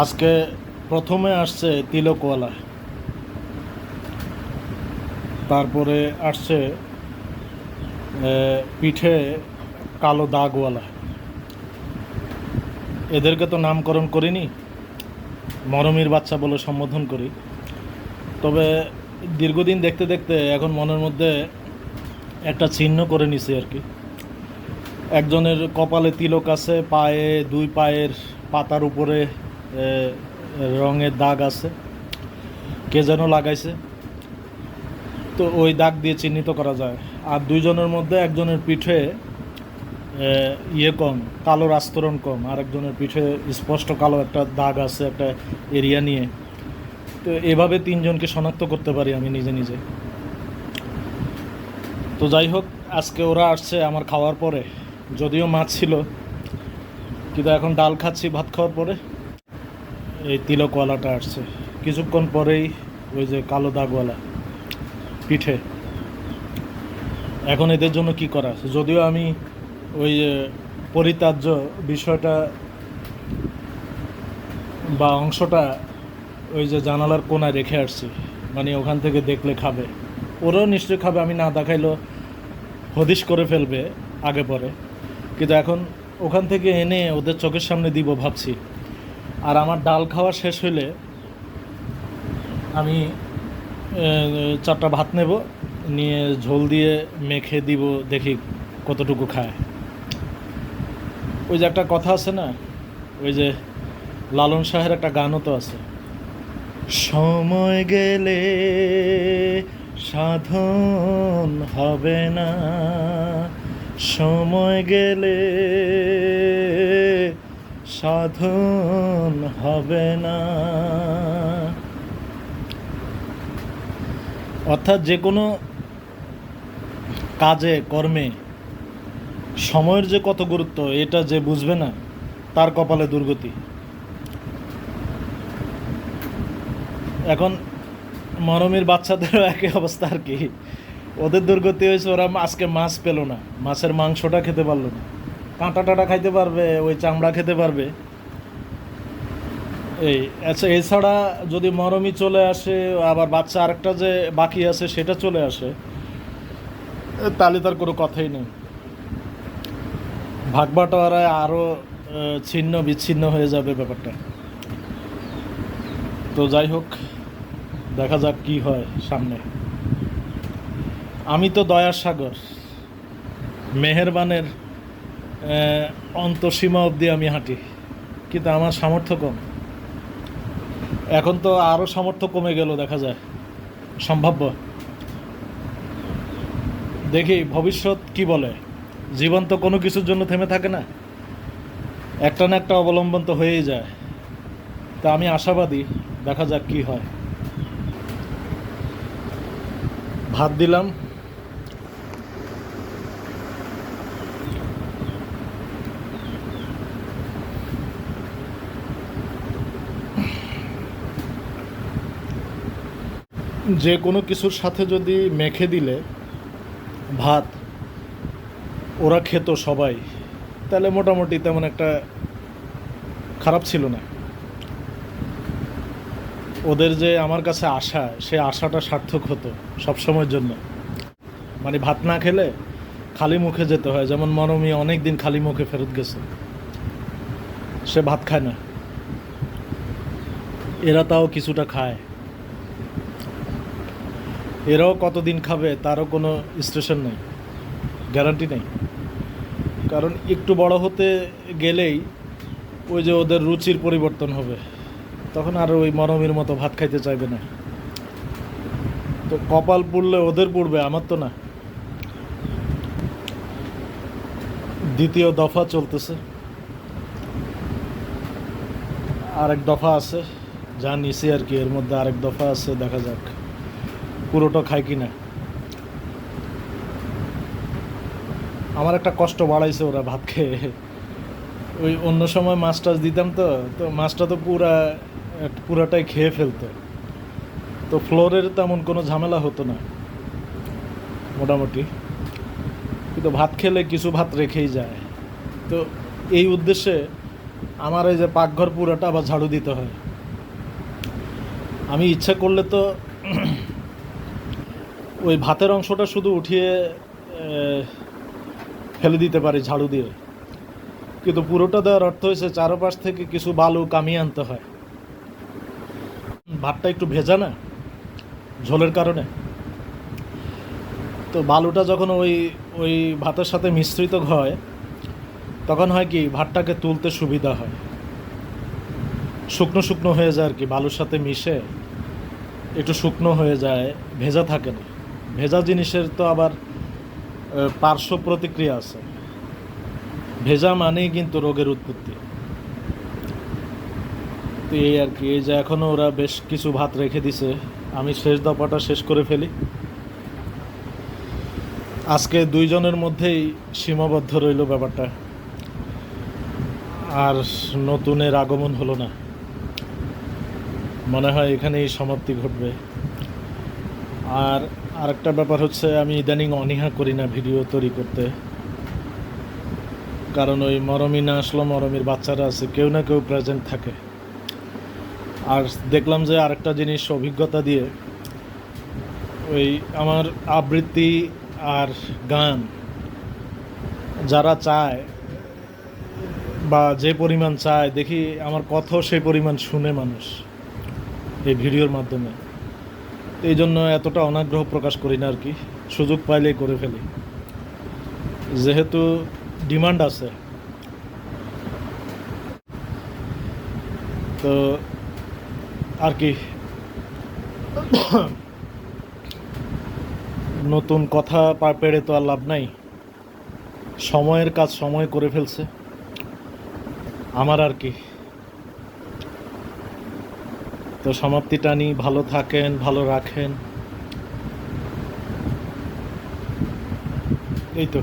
আজকে প্রথমে আসছে তিলকওয়ালা। তারপরে আসছে পিঠে কালো দাগওয়ালা। এদেরকে তো নামকরণ করিনি, মরমির বাচ্চা বলে সম্বোধন করি। তবে দীর্ঘদিন দেখতে দেখতে এখন মনের মধ্যে একটা চিহ্ন করে নিছি আর কি। একজনের কপালে তিলক আছে, পায়ে, দুই পায়ের পাতার উপরে রঙের দাগ আছে, কে যেন লাগাইছে। তো ওই দাগ দিয়ে চিহ্নিত করা যায়। আর দুইজনের মধ্যে একজনের পিঠে ইয়ে কম, কালোর আস্তরণ কম, আর একজনের পিঠে স্পষ্ট কালো একটা দাগ আছে একটা এরিয়া নিয়ে। তো এভাবে তিনজনকে শনাক্ত করতে পারি আমি নিজে নিজে। তো যাই হোক, আজকে ওরা আসছে আমার খাওয়ার পরে। যদিও মাছ ছিল, কিন্তু এখন ডাল খাচ্ছি ভাত খাওয়ার পরে। এই তিলকওয়ালাটা আসছে। কিছুক্ষণ পরেই ওই যে কালো দাগওয়ালা পিঠে। এখন এদের জন্য কি করা আছে? যদিও আমি ওই যে পরিতার্য বিষয়টা বা অংশটা ওই যে জানালার কোনায় রেখে আসছি। মানে ওখান থেকে দেখলে খাবে। ওরাও নিশ্চয়ই খাবে, আমি না দেখাইলেও হদিশ করে ফেলবে আগে পরে। কিন্তু এখন ওখান থেকে এনে ওদের চোখের সামনে দিব ভাবছি। আর আমার ডাল খাওয়া শেষ হইলে আমি চারটা ভাত নেব, নিয়ে ঝোল দিয়ে মেখে দিব, দেখি কতটুকু খায়। ওই যে একটা কথা আছে না, ওই যে লালন শাহের একটা গানও তো আছে। সময় গেলে সাধন হবে না, সময় গেলে সাধন হবে না। অর্থাৎ যে কোনো কাজে, কর্মে সময়ের যে কত গুরুত্ব, এটা যে বুঝবে না, তার কপালে দুর্গতি। এখন মরমের বাচ্চাদেরও একই অবস্থা আর কি। ওদের দুর্গতি হয়েছে, ওরা আজকে মাছ পেল না, মাছের মাংসটা খেতে পারল না। কাঁটা টাটা খাইতে পারবে, ওই চামড়া খেতে পারবে। এই আচ্ছা এছাড়া যদি মরমি চলে আসে, আবার বাচ্চা আরেকটা যে বাকি আছে, সেটা চলে আসে তাহলে তার কোনো কথাই নেই। ভাগ বাটোয়ারায় আরও ছিন্ন বিচ্ছিন্ন হয়ে যাবে ব্যাপারটা। তো যাই হোক, দেখা যাক কি হয় সামনে। আমি তো দয়ার সাগর মেহেরবানের অন্তসীমা অবধি আমি হাঁটি, কিন্তু আমার সামর্থ্য কম। এখন তো আরও সামর্থ্য কমে গেল, দেখা যায়। সম্ভাব্য। দেখি, ভবিষ্যৎ কি বলে? জীবন তো কোনো কিছুর জন্য থেমে থাকে না। একটা না একটা অবলম্বন তো হয়েই যায়। তা আমি আশাবাদী, দেখা যাক কি হয়। ভাত দিলাম। যে কোনো কিছুর সাথে যদি মেখে দিলে ভাত, ওরা খেত সবাই, তাহলে মোটামুটি তেমন একটা খারাপ ছিল না। ওদের যে আমার কাছে আশা, সে আশাটা সার্থক হতো সবসময়ের জন্য। মানে ভাত না খেলে খালি মুখে যেতে হয়, যেমন মরমি অনেক দিন খালি মুখে ফেরত গেছে। সে ভাত খায় না। এরা তাও কিছুটা খায়। এরাও কতদিন খাবে তারও কোনো স্টেশন নেই, গ্যারান্টি নেই। কারণ একটু বড় হতে গেলেই ওই যে ওদের রুচির পরিবর্তন হবে, তখন আর ওই মরমের মতো ভাত খাইতে চাইবে না। তো কপাল পুড়লে ওদের পুড়বে, আমার তো না। দ্বিতীয় দফা চলতেছে। আরেক দফা আছে যা নিছি আর কি, এর মধ্যে আরেক দফা আছে, দেখা যাক। পুরোটা খায় কি না আমার একটা কষ্ট বাড়াইছে ওরা ভাত খেয়ে। ওই অন্য সময় মাছ টাছ দিতাম তো তো মাছটা তো পুরা, পুরাটাই খেয়ে ফেলতো। তো ফ্লোরের তেমন কোনো ঝামেলা হতো না, মোটামুটি। কিন্তু ভাত খেলে কিছু ভাত রেখেই যায়। তো এই উদ্দেশ্যে আমার এই যে পাকঘর পুরোটা আবার ঝাড়ু দিতে হয়। আমি ইচ্ছা করলে তো ওই ভাতের অংশটা শুধু উঠিয়ে ফেলে দিতে পারি ঝাড়ু দিয়ে। কিন্তু পুরোটা দেওয়ার অর্থ হয়েছে চারপাশ থেকে কিছু বালু কামিয়ে আনতে হয়। ভাতটা একটু ভেজা না, ঝোলের কারণে। তো বালুটা যখন ওই ওই ভাতের সাথে মিশ্রিত হয়, তখন হয় কি, ভাতটাকে তুলতে সুবিধা হয়। শুকনো শুকনো হয়ে যায় আর কি, বালুর সাথে মিশে একটু শুকনো হয়ে যায়, ভেজা থাকে না। ভেজা জিনিসের তো আবার পার্শ্ব প্রতিক্রিয়া আছে। ভেজা মানেই কিন্তু রোগের উৎপত্তি। তো এই আর কি, এই যে এখনও ওরা বেশ কিছু ভাত রেখে দিছে। আমি শেষ দফাটা শেষ করে ফেলি। আজকে দুইজনের মধ্যেই সীমাবদ্ধ রইল ব্যাপারটা। আর নতুনের আগমন হলো না। মনে হয় এখানেই সমাপ্তি ঘটবে। আর আরেকটা ব্যাপার হচ্ছে আমি ইদানিং অনীহা করি না ভিডিও তৈরি করতে। কারণ ওই মরমি না আসলো, মরমির বাচ্চারা আছে, কেউ না কেউ প্রেজেন্ট থাকে। আর দেখলাম যে আরেকটা জিনিস অভিজ্ঞতা দিয়ে, ওই আমার আবৃত্তি আর গান যারা চায় বা যে পরিমাণ চায়, দেখি আমার কথাও সেই পরিমাণ শুনে মানুষ এই ভিডিওর মাধ্যমে। এই জন্য এতটা অনাগ্রহ প্রকাশ করি না আর কি। সুযোগ পাইলেই করে ফেলি। যেহেতু ডিমান্ড আছে। তো আর কি। নতুন কথা পেড়ে তো আর লাভ নাই। সময়ের কাজ সময় করে ফেলছে। আমার আর কি। তো সমাপ্তি টানি ভালো থাকেন ভালো রাখেন। এই তো।